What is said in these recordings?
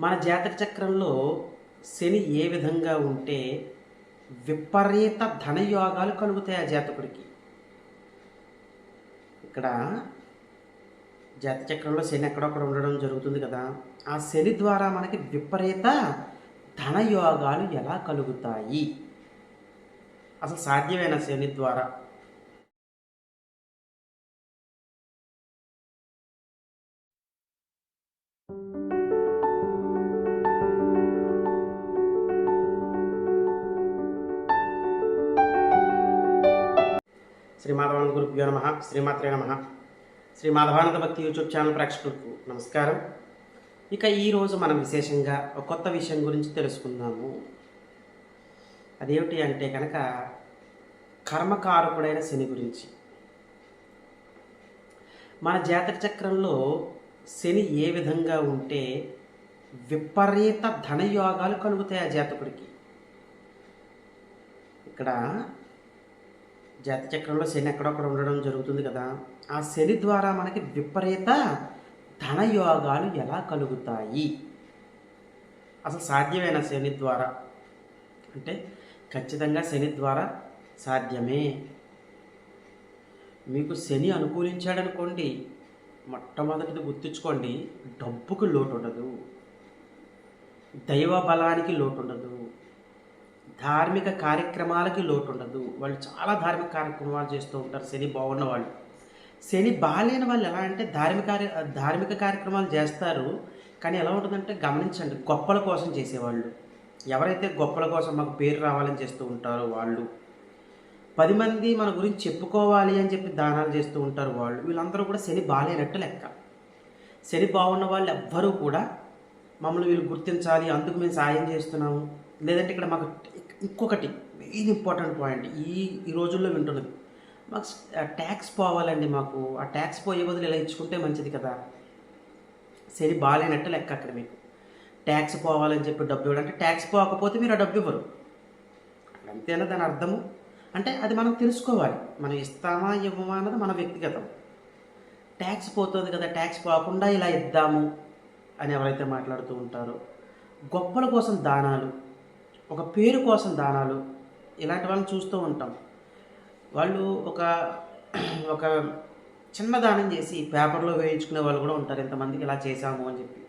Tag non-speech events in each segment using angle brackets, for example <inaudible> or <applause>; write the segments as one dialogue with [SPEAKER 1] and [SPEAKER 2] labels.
[SPEAKER 1] మన జాతక చక్రంలో శని ఏ విధంగా ఉంటే విపరీత ధనయోగాలు కలుగుతాయి ఆ జాతకుడికి. ఇక్కడ జాతచక్రంలో శని ఎక్కడొక్కడ ఉండడం జరుగుతుంది కదా ఆ శని ద్వారా మనకి విపరీత ధనయోగాలు ఎలా కలుగుతాయి? అసలు సాధ్యమైన శని ద్వారా? శ్రీ మాధవానంద గురుభ్యో నమ శ్రీమాత్రే నమ. శ్రీ మాధవానంద భక్తి యూట్యూబ్ ఛానల్ ప్రేక్షకులకు నమస్కారం. ఇక ఈరోజు మనం విశేషంగా ఒక కొత్త విషయం గురించి తెలుసుకుందాము. అదేమిటి అంటే కనుక కర్మకారకుడైన శని గురించి. మన జాతక చక్రంలో శని ఏ విధంగా ఉంటే విపరీత ధనయోగాలు కలుగుతాయి ఆ జాతకుడికి. ఇక్కడ జాతచక్రంలో శని ఎక్కడొక్కడ ఉండడం జరుగుతుంది కదా ఆ శని ద్వారా మనకి విపరీత ధనయోగాలు ఎలా కలుగుతాయి? అసలు సాధ్యమైన శని ద్వారా? అంటే ఖచ్చితంగా శని ద్వారా సాధ్యమే. మీకు శని అనుకూలించాడనుకోండి మొట్టమొదటిది గుర్తుంచుకోండి డబ్బుకు లోటు ఉండదు దైవ బలానికి లోటు ఉండదు ధార్మిక కార్యక్రమాలకి లోటు ఉండదు వాళ్ళు చాలా ధార్మిక కార్యక్రమాలు చేస్తూ ఉంటారు. శని బాగున్న వాళ్ళు. శని బాగాలేని వాళ్ళు ఎలా అంటే ధార్మిక కార్య ధార్మిక కార్యక్రమాలు చేస్తారు. కానీ ఎలా ఉంటుందంటే గమనించండి. గొప్పల కోసం చేసేవాళ్ళు. ఎవరైతే గొప్పల కోసం మాకు పేరు రావాలని చేస్తూ ఉంటారో వాళ్ళు. పది మంది మన గురించి చెప్పుకోవాలి అని చెప్పి దానాలు చేస్తూ ఉంటారు వాళ్ళు. వీళ్ళందరూ కూడా శని బాగాలేనట్టు లెక్క. శని బాగున్న వాళ్ళు ఎవ్వరూ కూడా మమ్మల్ని వీళ్ళు గుర్తించాలి. అందుకు మేము సాయం చేస్తున్నాము. లేదంటే ఇక్కడ మాకు ఇంకొకటి ఇది ఇంపార్టెంట్ పాయింట్. ఈ ఈ రోజుల్లో వింటున్నది. మాకు ట్యాక్స్ పోవాలండి మాకు. ఆ ట్యాక్స్ పోయే బదులు ఇలా ఇచ్చుకుంటే మంచిది కదా. సరే బాగాలేనట్టు లెక్క అక్కడ మీకు. ట్యాక్స్ పోవాలని చెప్పి డబ్బు ఇవ్వడం అంటే ట్యాక్స్ పోకపోతే మీరు ఆ డబ్బు ఇవ్వరు. అంతేనా దాని అర్థము? అంటే అది మనం తెలుసుకోవాలి. మనం ఇస్తామా ఇవ్వమా అన్నది మన వ్యక్తిగతం. ట్యాక్స్ పోతుంది కదా ట్యాక్స్ పోకుండా ఇలా ఇద్దాము అని ఎవరైతే మాట్లాడుతూ ఉంటారో గొప్పల కోసం దానాలు ఒక పేరు కోసం దానాలు ఇలాంటి వాళ్ళని చూస్తూ ఉంటాం. వాళ్ళు ఒక <clears throat> ఒక చిన్న దానం చేసి పేపర్లో వేయించుకునే వాళ్ళు కూడా ఉంటారు. ఇంతమందికి ఇలా చేశాము అని చెప్పి.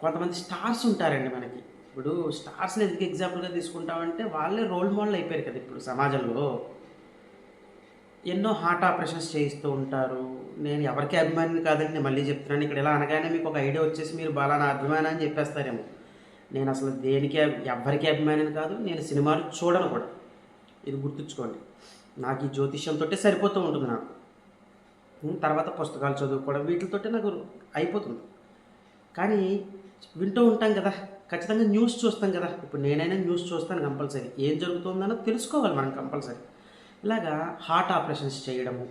[SPEAKER 1] కొంతమంది స్టార్స్ ఉంటారండి మనకి. ఇప్పుడు స్టార్స్ని ఎందుకు ఎగ్జాంపుల్గా తీసుకుంటామంటే వాళ్ళే రోల్ మోడల్ అయిపోయారు కదా ఇప్పుడు సమాజంలో. ఎన్నో హార్ట్ ఆపరేషన్స్ చేయిస్తూ ఉంటారు. నేను ఎవరికి అభిమాని కాదని మళ్ళీ చెప్తున్నాను. ఇక్కడ ఇలా అనగానే మీకు ఒక ఐడియా వచ్చేసి మీరు బాగా నా అభిమానం అని చెప్పేస్తారేమో. నేను అసలు దేనికి ఎవరికి అభిమానిని కాదు నేను సినిమాలు చూడను కూడా. ఇది గుర్తుంచుకోండి. నాకు ఈ జ్యోతిష్యంతో సరిపోతూ ఉంటుంది నాకు. తర్వాత పుస్తకాలు చదువుకోవడం వీటితోటే నాకు అయిపోతుంది. కానీ వింటూ ఉంటాం కదా ఖచ్చితంగా న్యూస్ చూస్తాం కదా. ఇప్పుడు నేనైనా న్యూస్ చూస్తాను కంపల్సరీ. ఏం జరుగుతుందనో తెలుసుకోవాలి మనం కంపల్సరీ. ఇలాగా హార్ట్ ఆపరేషన్స్ చేయడము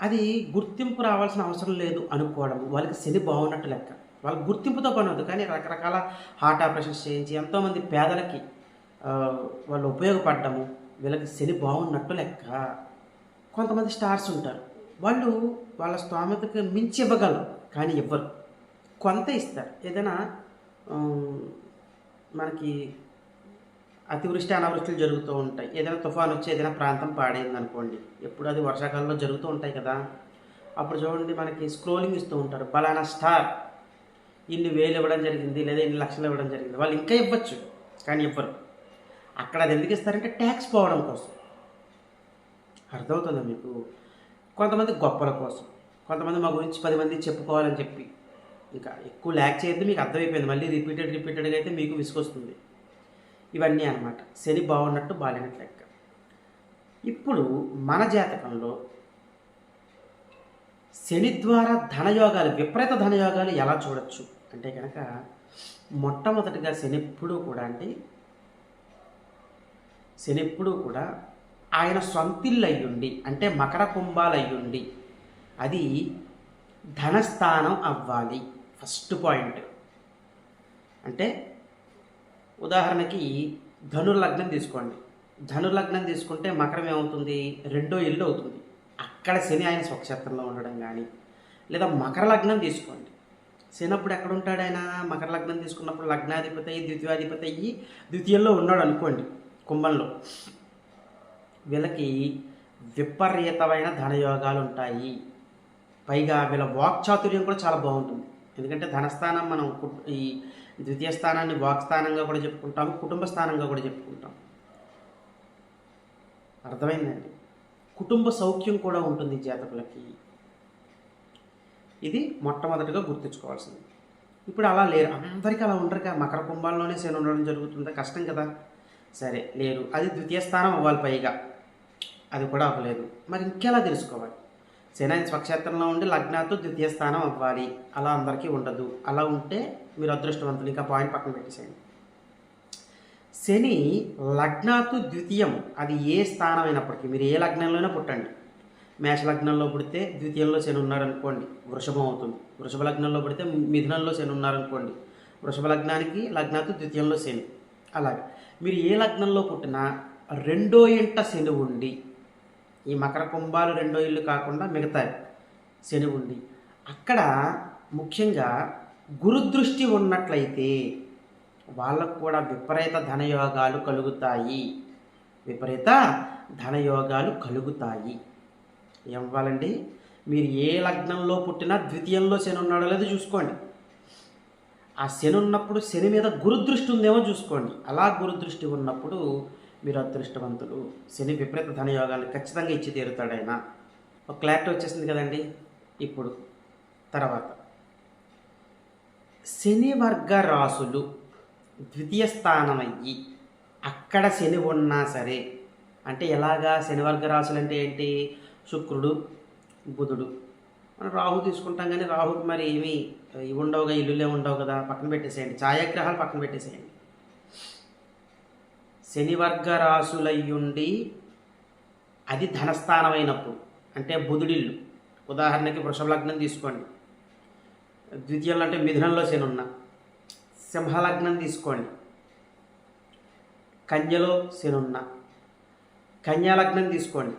[SPEAKER 1] అది గుర్తింపు రావాల్సిన అవసరం లేదు అనుకోవడం వాళ్ళకి శని బాగున్నట్టు లెక్క. వాళ్ళకి గుర్తింపుతో పని వద్దు. కానీ రకరకాల హార్ట్ ఆపరేషన్స్ చేయించి ఎంతోమంది పేదలకి వాళ్ళు ఉపయోగపడ్డము వీళ్ళకి శని బాగున్నట్టు లెక్క కొంతమంది స్టార్స్ ఉంటారు. వాళ్ళు వాళ్ళ స్తోమతకు మించి ఇవ్వగలరు కానీ ఇవ్వరు కొంత ఇస్తారు. ఏదైనా మనకి అతివృష్టి అనావృష్టిలు జరుగుతూ ఉంటాయి. ఏదైనా తుఫాన్ వచ్చి ఏదైనా ప్రాంతం పాడైంది అనుకోండి ఎప్పుడు అది వర్షాకాలంలో జరుగుతూ ఉంటాయి కదా. అప్పుడు చూడండి మనకి స్క్రోలింగ్ ఇస్తూ ఉంటారు. బలానా స్టార్ ఇన్ని వేలు ఇవ్వడం జరిగింది లేదా ఇన్ని లక్షలు ఇవ్వడం జరిగింది. వాళ్ళు ఇంకా ఇవ్వచ్చు కానీ ఇవ్వరు. అక్కడ అది ఎందుకు ఇస్తారంటే ట్యాక్స్ పోవడం కోసం. అర్థమవుతుందా మీకు? కొంతమంది గొప్పల కోసం. కొంతమంది మా గురించి పది మంది చెప్పుకోవాలని చెప్పి. ఇంకా ఎక్కువ ల్యాక్ చేయద్దు మీకు అర్థమైపోయింది. మళ్ళీ రిపీటెడ్ రిపీటెడ్గా అయితే మీకు విసుకొస్తుంది ఇవన్నీ అన్నమాట. శని బాగున్నట్టు బాగాలేనట్టు లెక్క. ఇప్పుడు మన జాతకంలో శని ద్వారా ధనయోగాలు విపరీత ధనయోగాలు ఎలా చూడొచ్చు? అంటే కనుక మొట్టమొదటిగా శని కూడా అండి శనిప్పుడు కూడా ఆయన సొంతిల్లు అయ్యుండి అంటే మకర కుంభాలు అయ్యుండి అది ధనస్థానం అవ్వాలి. First point. అంటే ఉదాహరణకి ధనుర్లగ్నం తీసుకోండి. ధనుర్లగ్నం తీసుకుంటే మకరం ఏమవుతుంది? రెండో ఇల్లు అవుతుంది. అక్కడ శని ఆయన స్వక్షేత్రంలో ఉండడం కానీ లేదా మకర లగ్నం తీసుకోండి. చిన్నప్పుడు ఎక్కడ ఉంటాడు ఆయన? మకర లగ్నం తీసుకున్నప్పుడు లగ్నాధిపతి అయ్యి ద్వితీయాధిపతి అయ్యి ద్వితీయంలో ఉన్నాడు అనుకోండి కుంభంలో. వీళ్ళకి విపరీతమైన ధనయోగాలు ఉంటాయి. పైగా వీళ్ళ వాక్చాతుర్యం కూడా చాలా బాగుంటుంది. ఎందుకంటే ధనస్థానం మనం కు- ఈ ద్వితీయ స్థానాన్ని వాక్ స్థానంగా కూడా చెప్పుకుంటాం కుటుంబ స్థానంగా కూడా చెప్పుకుంటాం. అర్థమైందండి? కుటుంబ సౌఖ్యం కూడా ఉంటుంది జాతకులకి. ఇది మొట్టమొదటిగా గుర్తుంచుకోవాల్సింది. ఇప్పుడు అలా లేరు. అందరికీ అలా ఉండరు కదా మకర కుంభాల్లోనే శని ఉండడం జరుగుతుందా? కష్టం కదా. సరే లేరు. అది ద్వితీయ స్థానం అవ్వాలి పైగా. అది కూడా అవ్వలేదు. మరి ఇంకెలా తెలుసుకోవాలి? శని స్వక్షేత్రంలో ఉండి లగ్నాతో ద్వితీయ స్థానం అవ్వాలి. అలా అందరికీ ఉండదు. అలా ఉంటే మీరు అదృష్టవంతులు. ఇంకా పాయింట్ పక్కన పెట్టేసేయండి. శని లగ్నాతు ద్వితీయం అది ఏ స్థానం అయినప్పటికీ మీరు ఏ లగ్నంలోనే పుట్టండి. మేష లగ్నంలో పుడితే ద్వితీయంలో శని ఉన్నారనుకోండి వృషభం అవుతుంది. వృషభ లగ్నంలో పుడితే మిథునంలో శని ఉన్నారనుకోండి వృషభ లగ్నానికి లగ్నాతు ద్వితీయంలో శని. అలాగే మీరు ఏ లగ్నంలో పుట్టినా రెండో ఇంట శని ఉండి ఈ మకర కుంభాలు రెండో ఇల్లు కాకుండా మిగతా శని ఉండి అక్కడ ముఖ్యంగా గురుదృష్టి ఉన్నట్లయితే వాళ్ళకు కూడా విపరీత ధనయోగాలు కలుగుతాయి. విపరీత ధనయోగాలు కలుగుతాయి. ఇవ్వాలండి మీరు ఏ లగ్నంలో పుట్టినా ద్వితీయంలో శని ఉన్నాడో లేదో చూసుకోండి. ఆ శని ఉన్నప్పుడు శని మీద గురుదృష్టి ఉందేమో చూసుకోండి. అలా గురుదృష్టి ఉన్నప్పుడు మీరు అదృష్టవంతులు. శని విపరీత ధనయోగాన్ని ఖచ్చితంగా ఇచ్చి తీరుతాడు ఆయన. ఒక క్లారిటీ వచ్చేసింది కదండి? ఇప్పుడు తర్వాత. శని వర్గ రాసులు ద్వితీయ స్థానం అయ్యి అక్కడ శని ఉన్నా సరే అంటే ఎలాగా? శని వర్గ రాసులు అంటే ఏంటి? శుక్రుడు బుధుడు. మనం రాహు తీసుకుంటాం కానీ రాహుకి మరి ఏమి ఇవి ఉండవుగా ఇల్లులే ఉండవు కదా పక్కన పెట్టేసేయండి. ఛాయాగ్రహాలు పక్కన పెట్టేసేయండి. శనివర్గ రాసులయ్యుండి అది ధనస్థానమైనప్పుడు అంటే బుధుడిల్లు. ఉదాహరణకి వృషభ లగ్నం తీసుకోండి. ద్వితీయంలో అంటే మిథునంలో శని ఉన్న. సింహలగ్నం తీసుకోండి. కన్యలో శని ఉన్న. కన్యాలగ్నం తీసుకోండి.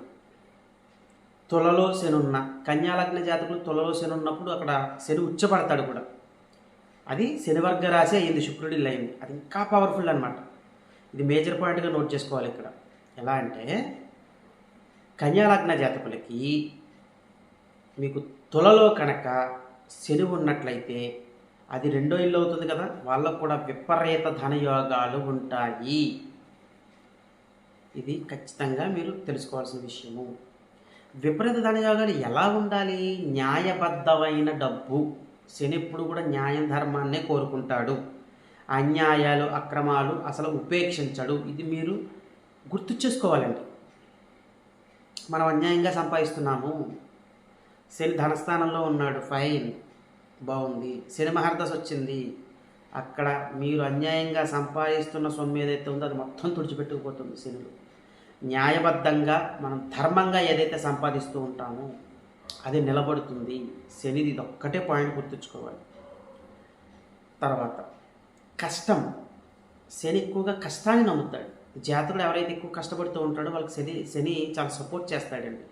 [SPEAKER 1] తులలో శనున్న కన్యాలగ్న జాతకులు తులలో శనున్నప్పుడు అక్కడ శని ఉచ్చపడతాడు కూడా. అది శనివర్గ రాశి అయింది శుక్రుడి అయింది. అది ఇంకా పవర్ఫుల్ అనమాట ఇది మేజర్ పాయింట్గా నోట్ చేసుకోవాలి ఇక్కడ. ఎలా అంటే కన్యాలగ్న జాతకులకి మీకు తులలో కనుక శని ఉన్నట్లయితే అది రెండో ఇల్లు అవుతుంది కదా వాళ్ళకు కూడా విపరీత ధనయోగాలు ఉంటాయి. ఇది ఖచ్చితంగా మీరు తెలుసుకోవాల్సిన విషయము. విపరీత ధనయోగాలు ఎలా ఉండాలి? న్యాయబద్ధమైన డబ్బు. శనిప్పుడు కూడా న్యాయం ధర్మాన్నే కోరుకుంటాడు. అన్యాయాలు అక్రమాలు అసలు ఉపేక్షించడు. ఇది మీరు గుర్తు చేసుకోవాలండి. మనం అన్యాయంగా సంపాదిస్తున్నాము. శని ధనస్థానంలో ఉన్నాడు. ఫైన్. బాగుంది. శని మహర్దశ వచ్చింది. అక్కడ మీరు అన్యాయంగా సంపాదిస్తున్న సొమ్ము ఏదైతే ఉందో అది మొత్తం తుడిచిపెట్టుకుపోతుంది శనిలో. న్యాయబద్ధంగా మనం ధర్మంగా ఏదైతే సంపాదిస్తూ ఉంటామో అది నిలబడుతుంది. శనిది ఇది ఒక్కటే పాయింట్ గుర్తుంచుకోవాలి. తర్వాత కష్టం. శని ఎక్కువగా కష్టాన్ని నమ్ముతాడు. జాతకుడు ఎవరైతే ఎక్కువ కష్టపడుతూ ఉంటాడో వాళ్ళకి శని శని చాలా సపోర్ట్ చేస్తాడండి.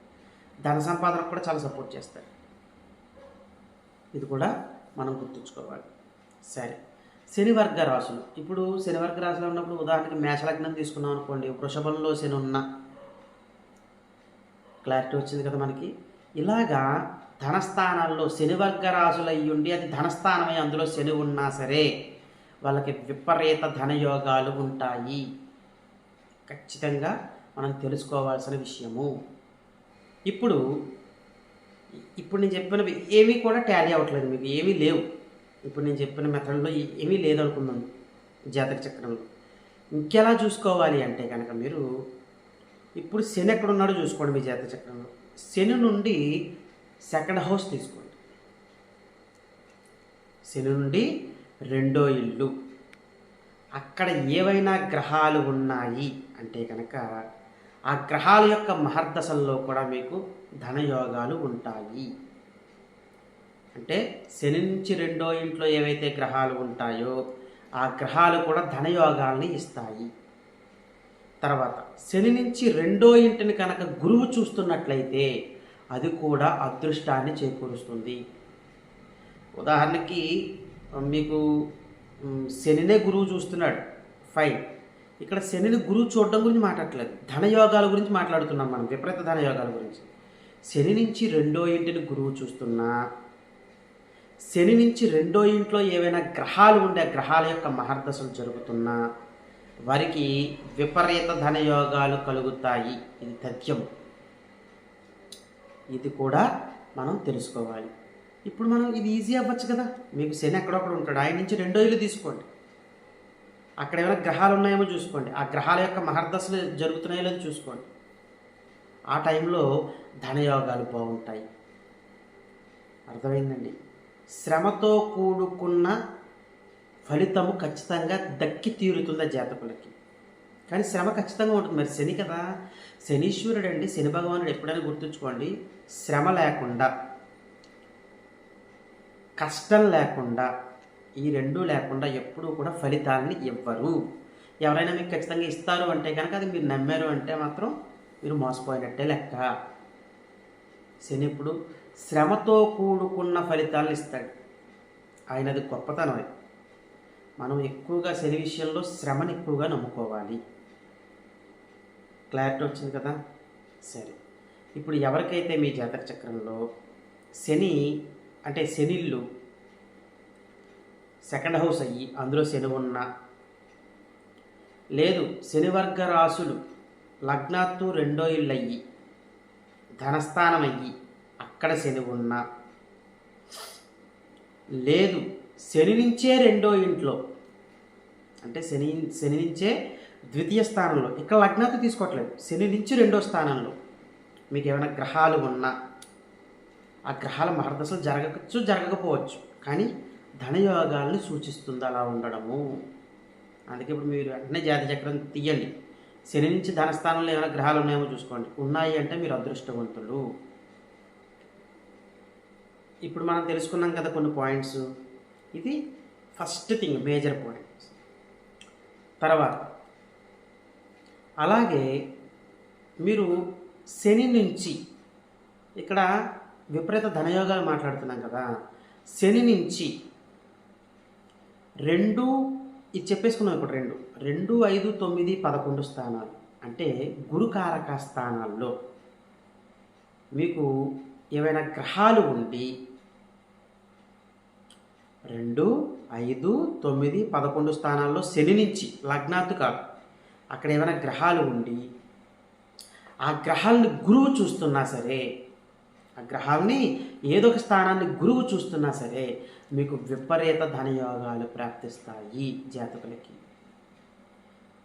[SPEAKER 1] ధన సంపాదనకు కూడా చాలా సపోర్ట్ చేస్తాడు. ఇది కూడా మనం గుర్తుంచుకోవాలి. సరే. శనివర్గ రాశులు ఇప్పుడు శనివర్గ రాశులు ఉన్నప్పుడు ఉదాహరణకి మేషలగ్నం తీసుకున్నాం అనుకోండి వృషభంలో శని ఉన్న క్లారిటీ వచ్చింది కదా మనకి. ఇలాగా ధనస్థానాల్లో శనివర్గ రాశులు అయ్యుండి అది ధనస్థానమై అందులో శని ఉన్నా సరే వాళ్ళకి విపరీత ధనయోగాలు ఉంటాయి. ఖచ్చితంగా మనం తెలుసుకోవాల్సిన విషయము. ఇప్పుడు ఇప్పుడు నేను చెప్పినవి ఏమీ కూడా టాలీ అవ్వట్లేదు మీకు ఏమీ లేవు. ఇప్పుడు నేను చెప్పిన మెథడ్లో ఏమీ లేదనుకున్నాను జాతక చక్రంలో. ఇంకెలా చూసుకోవాలి అంటే కనుక మీరు ఇప్పుడు శని ఎక్కడ ఉన్నాడో చూసుకోండి మీ జాతక చక్రంలో. శని నుండి సెకండ్ హౌస్ తీసుకోండి. శని నుండి రెండో ఇల్లు. అక్కడ ఏవైనా గ్రహాలు ఉన్నాయి అంటే కనుక ఆ గ్రహాల యొక్క మహర్దశల్లో కూడా మీకు ధనయోగాలు ఉంటాయి. అంటే శని నుంచి రెండో ఇంట్లో ఏవైతే గ్రహాలు ఉంటాయో ఆ గ్రహాలు కూడా ధనయోగాల్ని ఇస్తాయి. తర్వాత శని నుంచి రెండో ఇంటిని కనుక గురువు చూస్తున్నట్లయితే అది కూడా అదృష్టాన్ని చేకూరుస్తుంది. ఉదాహరణకి మీకు శనినే గురువు చూస్తున్నాడు. ఫైన్. ఇక్కడ శనిని గురువు చూడడం గురించి మాట్లాడలేదు ధనయోగాల గురించి మాట్లాడుతున్నాం మనం విపరీత ధనయోగాల గురించి. శని నుంచి రెండో ఇంటిని గురువు చూస్తున్నా శని నుంచి రెండో ఇంట్లో ఏవైనా గ్రహాలు ఉండే గ్రహాల యొక్క మహర్దశలు జరుగుతున్నా వారికి విపరీత ధనయోగాలు కలుగుతాయి. ఇది తథ్యం. ఇది కూడా మనం తెలుసుకోవాలి. ఇప్పుడు మనం ఇది ఈజీ అవ్వచ్చు కదా? మీకు శని ఎక్కడొక్కడ ఉంటాడు? ఆయన నుంచి రెండో ఇల్లు తీసుకోండి. అక్కడ ఏమైనా గ్రహాలు ఉన్నాయేమో చూసుకోండి. ఆ గ్రహాల యొక్క మహర్దశలు జరుగుతున్నాయో లేదో చూసుకోండి. ఆ టైంలో ధనయోగాలు బాగుంటాయి. అర్థమైందండి? శ్రమతో కూడుకున్న ఫలితము ఖచ్చితంగా దక్కి తీరుతుంది జాతకులకి? కానీ శ్రమ ఖచ్చితంగా ఉంటుంది. మరి శని కదా. శనీశ్వరుడు అండి శని భగవానుడు ఎప్పుడైనా గుర్తుంచుకోండి. శ్రమ లేకుండా కష్టం లేకుండా ఈ రెండు లేకుండా ఎప్పుడూ కూడా ఫలితాలని ఇవ్వరు. ఎవరైనా మీకు ఖచ్చితంగా ఇస్తారు అంటే కనుక అది మీరు నమ్మారు అంటే మాత్రం మీరు మోసపోయినట్టే లెక్క. శని ఇప్పుడు శ్రమతో కూడుకున్న ఫలితాలను ఇస్తాడు. ఆయనది గొప్పతనం మనం ఎక్కువగా శని విషయంలో శ్రమను ఎక్కువగా నమ్ముకోవాలి. క్లారిటీ వచ్చింది కదా? సరే. ఇప్పుడు ఎవరికైతే మీ జాతక చక్రంలో శని అంటే శనిళ్ళు సెకండ్ హౌస్ అయ్యి అందులో శని ఉన్న లేదు శనివర్గ రాసులు లగ్నాత్తు రెండో ఇళ్ళు అయ్యి ధనస్థానం అయ్యి అక్కడ శని ఉన్నా లేదు. శని నుంచే రెండో ఇంట్లో. అంటే శని శని నుంచే ద్వితీయ స్థానంలో. ఇక్కడ లగ్నాత్తు తీసుకోవట్లేదు. శని నుంచి రెండో స్థానంలో. మీకు ఏమైనా గ్రహాలు ఉన్నా ఆ గ్రహాల మహర్దశలు జరగవచ్చు జరగకపోవచ్చు. కానీ ధనయోగాల్ని సూచిస్తుంది అలా ఉండడము. అందుకే ఇప్పుడు మీరు వెంటనే జాతి చక్రం తీయండి. శని నుంచి ధనస్థానంలో ఏమైనా గ్రహాలు ఉన్నాయేమో చూసుకోండి. ఉన్నాయి అంటే మీరు అదృష్టవంతులు. ఇప్పుడు మనం తెలుసుకున్నాం కదా కొన్ని పాయింట్స్ ఇది ఫస్ట్ థింగ్ మేజర్ పాయింట్స్ తర్వాత అలాగే మీరు శని నుంచి ఇక్కడ విపరీత ధనయోగాలు మాట్లాడుతున్నాం కదా. శని నుంచి రెండు ఇది చెప్పేసుకున్నాం ఇప్పుడు రెండు. రెండు ఐదు తొమ్మిది పదకొండు స్థానాలు. అంటే గురుకారక స్థానాల్లో మీకు ఏవైనా గ్రహాలు ఉండి రెండు ఐదు తొమ్మిది పదకొండు స్థానాల్లో శని నుంచి లగ్నాత్తు కాదు. అక్కడ ఏమైనా గ్రహాలు ఉండి ఆ గ్రహాలని గురువు చూస్తున్నా సరే ఆ గ్రహాలని ఏదో ఒక స్థానాన్ని గురువు చూస్తున్నా సరే మీకు విపరీత ధనయోగాలు ప్రాప్తిస్తాయి జాతకులకి.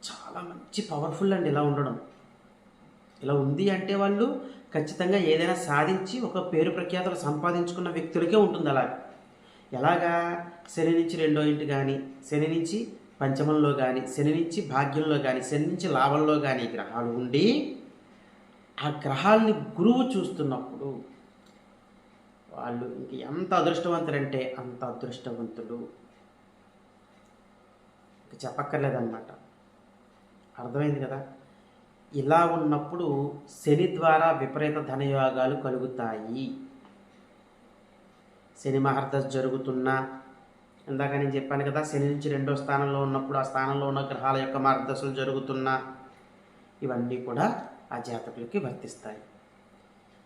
[SPEAKER 1] చాలా మంచి పవర్ఫుల్ అండి ఇలా ఉండడం. ఇలా ఉంది అంటే వాళ్ళు ఖచ్చితంగా ఏదైనా సాధించి ఒక పేరు ప్రఖ్యాతలు సంపాదించుకున్న వ్యక్తులకే ఉంటుంది అలా ఎలాగా? శని నుంచి రెండో ఇంటి కానీ శని నుంచి పంచమంలో కానీ శని నుంచి భాగ్యంలో కానీ శని నుంచి లాభంలో కానీ గ్రహాలు ఉండి ఆ గ్రహాలని గురువు చూస్తున్నప్పుడు వాళ్ళు ఇంక ఎంత అదృష్టవంతులంటే అంత అదృష్టవంతుడు. ఇంక చెప్పక్కర్లేదన్నమాట. అర్థమైంది కదా? ఇలా ఉన్నప్పుడు శని ద్వారా విపరీత ధనయోగాలు కలుగుతాయి. శని మహర్దశ జరుగుతున్నా ఇందాక నేను చెప్పాను కదా శని నుంచి రెండో స్థానంలో ఉన్నప్పుడు ఆ స్థానంలో ఉన్న గ్రహాల యొక్క మార్గదశలు జరుగుతున్నా ఇవన్నీ కూడా ఆ జాతకులకి వర్తిస్తాయి.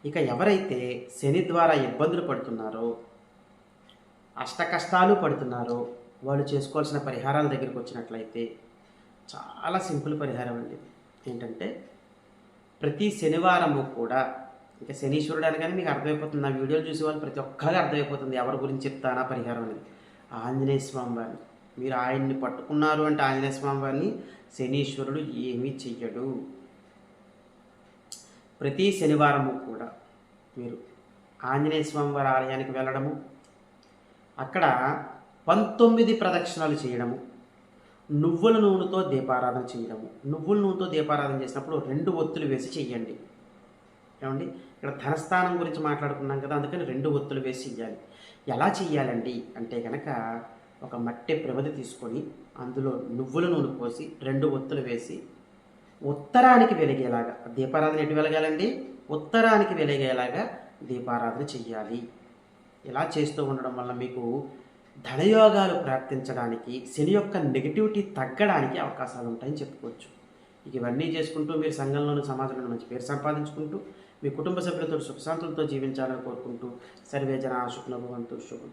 [SPEAKER 1] ఇక ఎవరైతే శని ద్వారా ఇబ్బందులు పడుతున్నారో అష్ట కష్టాలు పడుతున్నారో వాళ్ళు చేసుకోవాల్సిన పరిహారాల దగ్గరికి వచ్చినట్లయితే చాలా సింపుల్ పరిహారం అండి ఏంటంటే ప్రతి శనివారము కూడా ఇంకా శనీశ్వరుడు అనగానే మీకు అర్థమైపోతుంది. నా వీడియోలు చూసే వాళ్ళు ప్రతి ఒక్కరికి అర్థమైపోతుంది. ఎవరి గురించి చెప్తానా పరిహారం అనేది. ఆంజనేయ స్వామి వారిని మీరు ఆయన్ని పట్టుకున్నారు అంటే ఆంజనేయ స్వామి వారిని శనీశ్వరుడు ఏమీ చెయ్యడు. ప్రతి శనివారము కూడా మీరు ఆంజనేయ స్వామి వారి ఆలయానికి వెళ్ళడము అక్కడ పంతొమ్మిది ప్రదక్షిణాలు చేయడము నువ్వుల నూనెతో దీపారాధన చేయడము. నువ్వుల నూనెతో దీపారాధన చేసినప్పుడు రెండు ఒత్తులు వేసి చెయ్యండి. ఏమండి? ఇక్కడ ధనస్థానం గురించి మాట్లాడుకున్నాం కదా అందుకని రెండు ఒత్తులు వేసి చెయ్యాలి. ఎలా చెయ్యాలండి? అంటే కనుక ఒక మట్టె ప్రమిద తీసుకొని అందులో నువ్వుల నూనె పోసి రెండు ఒత్తులు వేసి ఉత్తరానికి వెలిగేలాగా దీపారాధన ఎటు వెలగాలండి? ఉత్తరానికి వెలిగేలాగా దీపారాధన చెయ్యాలి. ఇలా చేస్తూ ఉండడం వల్ల మీకు ధనయోగాలు ప్రాప్తించడానికి శని యొక్క నెగిటివిటీ తగ్గడానికి అవకాశాలు ఉంటాయని చెప్పుకోవచ్చు. ఇవన్నీ చేసుకుంటూ మీరు సంఘంలోని సమాజంలో మంచి పేరు సంపాదించుకుంటూ మీ కుటుంబ సభ్యులతో సుఖశాంతులతో జీవించాలని కోరుకుంటూ సర్వే జన శుభ్రభవంతు శుభం.